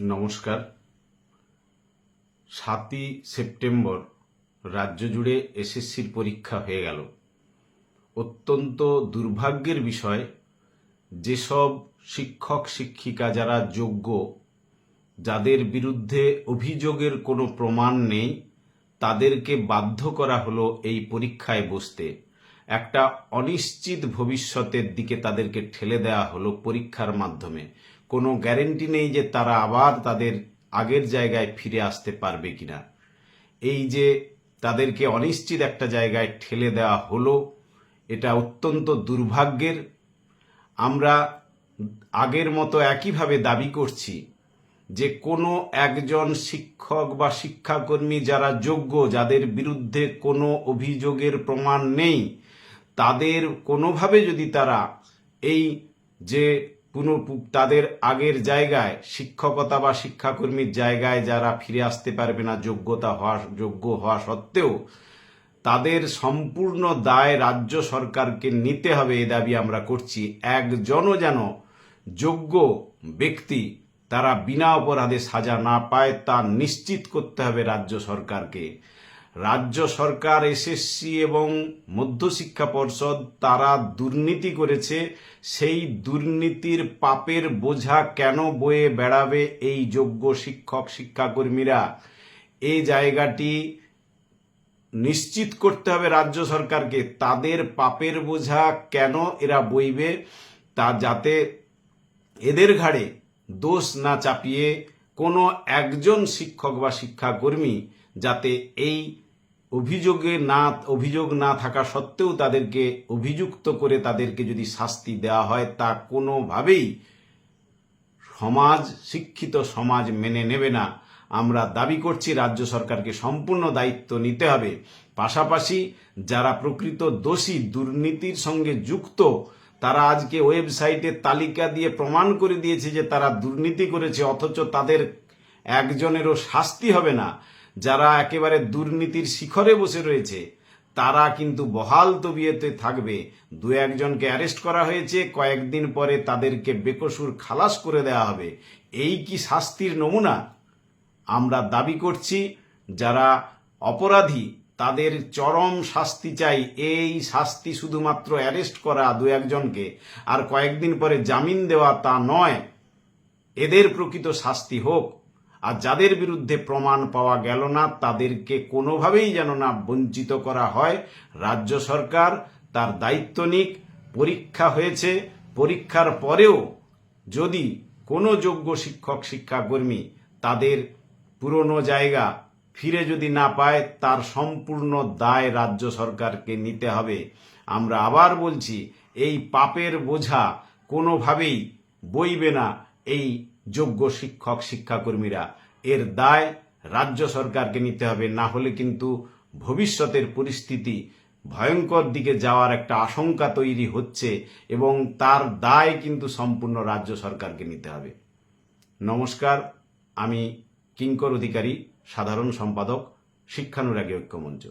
নমস্কার। সাতই সেপ্টেম্বর রাজ্য জুড়ে এসএসসির পরীক্ষা হয়ে গেল। অত্যন্ত দুর্ভাগ্যের বিষয়, যেসব শিক্ষক, শিক্ষিকা যারা যোগ্য, যাদের বিরুদ্ধে অভিযোগের কোনো প্রমাণ নেই, তাদেরকে বাধ্য করা হলো এই পরীক্ষায় বসতে। একটা অনিশ্চিত ভবিষ্যতের দিকে তাদেরকে ঠেলে দেওয়া হলো পরীক্ষার মাধ্যমে। কোনো গ্যারেন্টি নেই যে তারা আবার তাদের আগের জায়গায় ফিরে আসতে পারবে কিনা। এই যে তাদেরকে অনিশ্চিত একটা জায়গায় ঠেলে দেওয়া হলো, এটা অত্যন্ত দুর্ভাগ্যের। আমরা আগের মতো একইভাবে দাবি করছি যে কোনো একজন শিক্ষক বা শিক্ষাকর্মী যারা যোগ্য, যাদের বিরুদ্ধে কোনো অভিযোগের প্রমাণ নেই, তাদের কোনোভাবে যদি তারা এই যে পুনঃ তাদের আগের জায়গায় শিক্ষকতা বা শিক্ষাকর্মীর জায়গায় যারা ফিরে আসতে পারবে না, যোগ্যতা হওয়া, যোগ্য হওয়া সত্ত্বেও, তাদের সম্পূর্ণ দায় রাজ্য সরকারকে নিতে হবে এ দাবি আমরা করছি। একজনও যেন যোগ্য ব্যক্তি তারা বিনা অপরাধে সাজা না পায়, তা নিশ্চিত করতে হবে রাজ্য সরকারকে। রাজ্য সরকার এসএসসি এবং মধ্যশিক্ষা পর্ষদ তারা দুর্নীতি করেছে। সেই দুর্নীতির পাপের বোঝা কেন বয়ে বেড়াবে এই যোগ্য শিক্ষক, শিক্ষাকর্মীরা? এই জায়গাটি নিশ্চিত করতে হবে রাজ্য সরকারকে। তাদের পাপের বোঝা কেন এরা বইবে? তা যাতে এদের ঘাড়ে দোষ না চাপিয়ে কোনো একজন শিক্ষক বা শিক্ষাকর্মী যাতে এই অভিযোগে না, অভিযোগ না থাকা সত্ত্বেও তাদেরকে অভিযুক্ত করে তাদেরকে যদি শাস্তি দেওয়া হয়, তা কোনোভাবেই সমাজ, শিক্ষিত সমাজ মেনে নেবে না। আমরা দাবি করছি, রাজ্য সরকারকে সম্পূর্ণ দায়িত্ব নিতে হবে। পাশাপাশি যারা প্রকৃত দোষী, দুর্নীতির সঙ্গে যুক্ত তারা আজকে ওয়েবসাইটে তালিকা দিয়ে প্রমাণ করে দিয়েছে যে তারা দুর্নীতি করেছে, অথচ তাদের একজনেরও শাস্তি হবে না। যারা একেবারে দুর্নীতির শিখরে বসে রয়েছে, তারা কিন্তু বহাল তবিয়েতে থাকবে। দু একজনকে অ্যারেস্ট করা হয়েছে, কয়েকদিন পরে তাদেরকে বেকসুর খালাস করে দেওয়া হবে। এই কি শাস্তির নমুনা? আমরা দাবি করছি, যারা অপরাধী তাদের চরম শাস্তি চাই। এই শাস্তি শুধুমাত্র অ্যারেস্ট করা দু একজনকে, আর কয়েকদিন পরে জামিন দেওয়া তা নয়। এদের প্রকৃত শাস্তি হোক। আর যাদের বিরুদ্ধে প্রমাণ পাওয়া গেল না, তাদেরকে কোনোভাবেই যেন না বঞ্চিত করা হয়। রাজ্য সরকার তার দায়িত্ব নিক, পরীক্ষা হয়েছে। পরীক্ষার পরেও যদি কোনো যোগ্য শিক্ষক, শিক্ষাকর্মী তাদের পুরনো জায়গা ফিরে যদি না পায়, তার সম্পূর্ণ দায় রাজ্য সরকারকে নিতে হবে। আমরা আবার বলছি, এই পাপের বোঝা কোনোভাবেই বইবে না এই যোগ্য শিক্ষক, শিক্ষাকর্মীরা। এর দায় রাজ্য সরকারকে নিতে হবে, না হলে কিন্তু ভবিষ্যতের পরিস্থিতি ভয়ঙ্কর দিকে যাওয়ার একটা আশঙ্কা তৈরি হচ্ছে এবং তার দায় কিন্তু সম্পূর্ণ রাজ্য সরকারকে নিতে হবে। নমস্কার, আমি কিঙ্কর অধিকারী সাধারণ সম্পাদক শিক্ষানুরাগী ঐক্যমঞ্চ।